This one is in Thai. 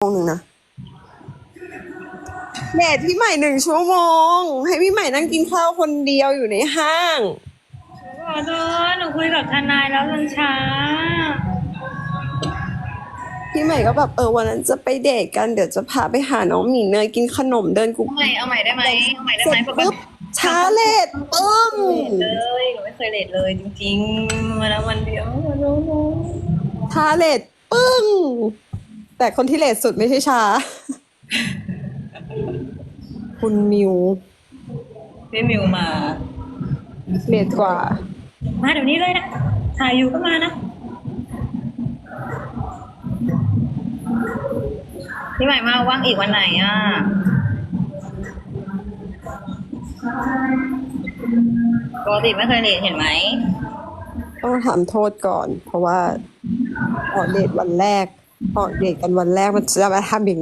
โมงหนึ่งนะเลทพี่ใหม่หนึ่งชั่วโมง ให้พี่ใหม่นั่งกินข้าวคนเดียวอยู่ในห้าง ขอโทษหนูคุยกับทนายแล้วมันช้า พี่ใหม่ก็แบบเออวันนั้นจะไปเดทกันเดี๋ยวจะพาไปหาน้องหมีเนยกินขนมเดินกุ๊กเอาใหม่เอาใหม่ได้ไหมเอาใหม่ได้เสไหมร็จปกปุ๊บติช้าเลทปึ้ม เลยหนูไม่เคยเลทเลยจริงๆวันละวันเดียวโน้โน้ช้าเลทปึ้ง แต่คนที่เลทสุดไม่ใช่ช้าคุณมิวพี่มิวมาเลทกว่า มาเดี๋ยวนี้เลยนะ ถ่ายอยู่ก็มานะพี่ใหม่มาว่างอีกวันไหนอะ ปกติไม่เคยเลทเห็นไหม ต้องถามโทษก่อน เพราะว่าออกเดทวันแรก พอกเดทกันวันแรกมันจะมาทำอย่าง